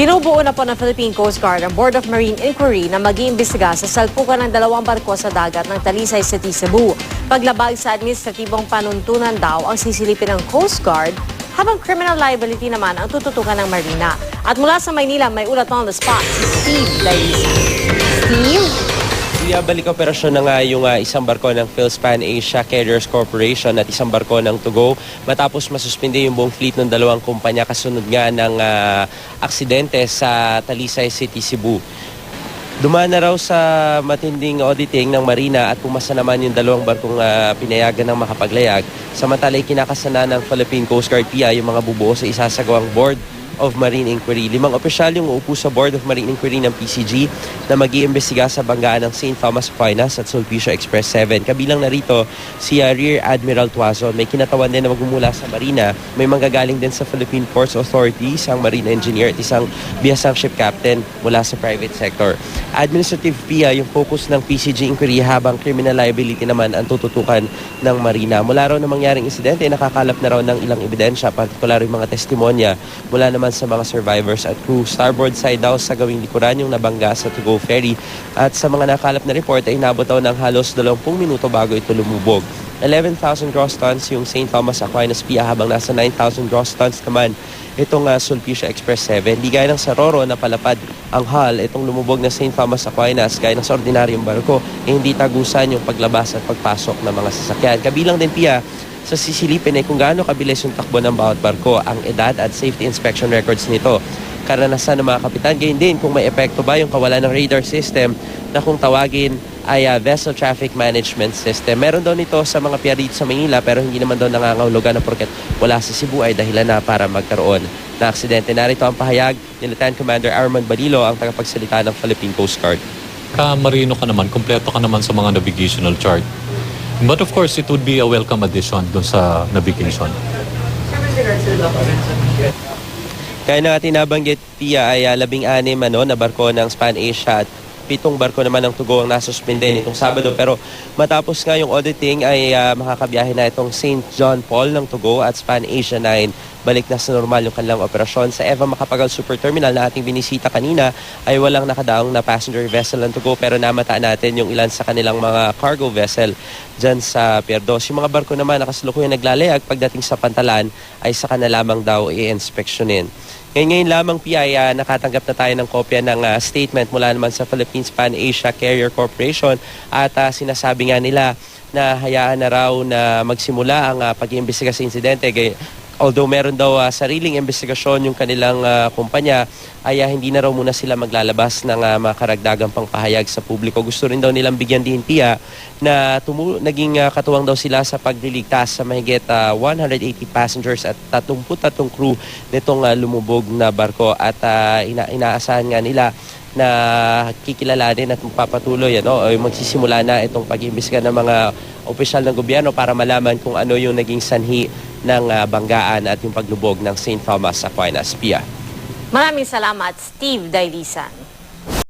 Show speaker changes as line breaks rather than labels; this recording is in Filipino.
Binubuo na po ng Philippine Coast Guard ang Board of Marine Inquiry na mag-iimbestiga sa salpukan ng dalawang barko sa dagat ng Talisay City, Cebu. Paglabag sa administratibong panuntunan daw ang sisilipin ng Coast Guard habang criminal liability naman ang tututukan ng Marina. At mula sa Maynila, may ulat on the spot si Steve Laisa. Steve?
Ibabalik operasyon na nga yung ah, isang barko ng Philspan Asia Carriers Corporation at isang barko ng Tugo matapos masuspinde yung buong fleet ng dalawang kumpanya kasunod nga ng ah, aksidente sa Talisay City, Cebu. Dumaan na raw sa matinding auditing ng Marina at pumasa naman yung dalawang barkong ah, pinayagan ng makapaglayag. Samantala, kinakasana ng Philippine Coast Guard PIA yung mga bubuo sa isasagawang Board of Marine Inquiry. Limang opisyal yung uupo sa Board of Marine Inquiry ng PCG na mag iimbestiga sa banggaan ng St. Thomas Aquinas at Sulpicio Express 7. Kabilang narito si ah, Rear Admiral Tuazon. May kinatawan din na magmumula sa Marina. May manggagaling din sa Philippine Ports Authority, isang Marine Engineer at isang biyasang ship captain mula sa private sector. Administrative PIA yung focus ng PCG inquiry habang criminal liability naman ang tututukan ng Marina. Mula raw na mangyaring insidente, nakakalap na raw ng ilang ebidensya, partikular yung mga testimonya mula naman sa mga survivors at crew. Starboard side daw sa gawing likuran yung nabangga sa To Go Ferry at sa mga nakalap na report ay inabot daw ng halos 20 minuto bago ito lumubog. 11,000 gross tons yung St. Thomas Aquinas PIA habang nasa 9,000 gross tons naman itong uh, Sulpicio Express 7. Di gaya ng sa Roro na palapad ang hull, itong lumubog na St. Thomas Aquinas gaya ng sa ordinaryong barko, eh, hindi tagusan yung paglabas at pagpasok ng mga sasakyan. Kabilang din PIA sa sisilipin ay kung gaano kabilis yung takbo ng bawat barko, ang edad at safety inspection records nito. Karanasan ng mga kapitan, gayon din kung may epekto ba yung kawalan ng radar system na kung tawagin ay ah, Vessel Traffic Management System. Meron daw nito sa mga pier dito sa Manila pero hindi naman daw nangangahulugan na porket wala sa Cebu ay dahilan na para magkaroon na aksidente. Narito ang pahayag ni Lieutenant Commander Armand Balilo, ang tagapagsalita ng Philippine Coast Guard.
ka-marino ka naman, kompleto ka naman sa mga navigational chart. But of course, it would be a welcome addition dun sa navigation.
Kaya na nga tinabanggit, Pia, ay ah, labing-anim ano, na barko ng Span Asia at pitong barko naman ng Tugo ang nasuspinde nitong Sabado. Pero matapos nga yung auditing ay ah, makakabiyahe na itong St. John Paul ng Tugo at Span Asia 9. Balik na sa normal yung kanilang operasyon. Sa Eva Macapagal Super Terminal na ating binisita kanina ay walang nakadaong na passenger vessel ng Tugo pero namataan natin yung ilan sa kanilang mga cargo vessel dyan sa Pierdos. Yung mga barko naman na kasalukuyan naglalayag pagdating sa Pantalan ay saka na lamang daw i-inspeksyonin. Ngayon, ngayon lamang PI, ah, nakatanggap na tayo ng kopya ng ah, statement mula naman sa Philippines Pan Asia Carrier Corporation at ah, sinasabi nga nila na hayaan na raw na magsimula ang uh, pag-iimbestiga sa insidente. Although meron daw ah, sariling investigasyon yung kanilang ah, kumpanya, ay ah, hindi na raw muna sila maglalabas ng uh, mga karagdagang pangpahayag sa publiko. Gusto rin daw nilang bigyan din PIA na tumu- naging ah, katuwang daw sila sa pagliligtas sa mahigit ah, 180 passengers at 33 crew nitong ah, lumubog na barko at ah, ina- inaasahan nga nila na kikilalanin at magpapatuloy ano, o magsisimula na itong pag-iimbestiga ng mga opisyal ng gobyerno para malaman kung ano yung naging sanhi ng ah, banggaan at yung paglubog ng St. Thomas Aquinas. Pia.
Maraming salamat, Steve Dailisan.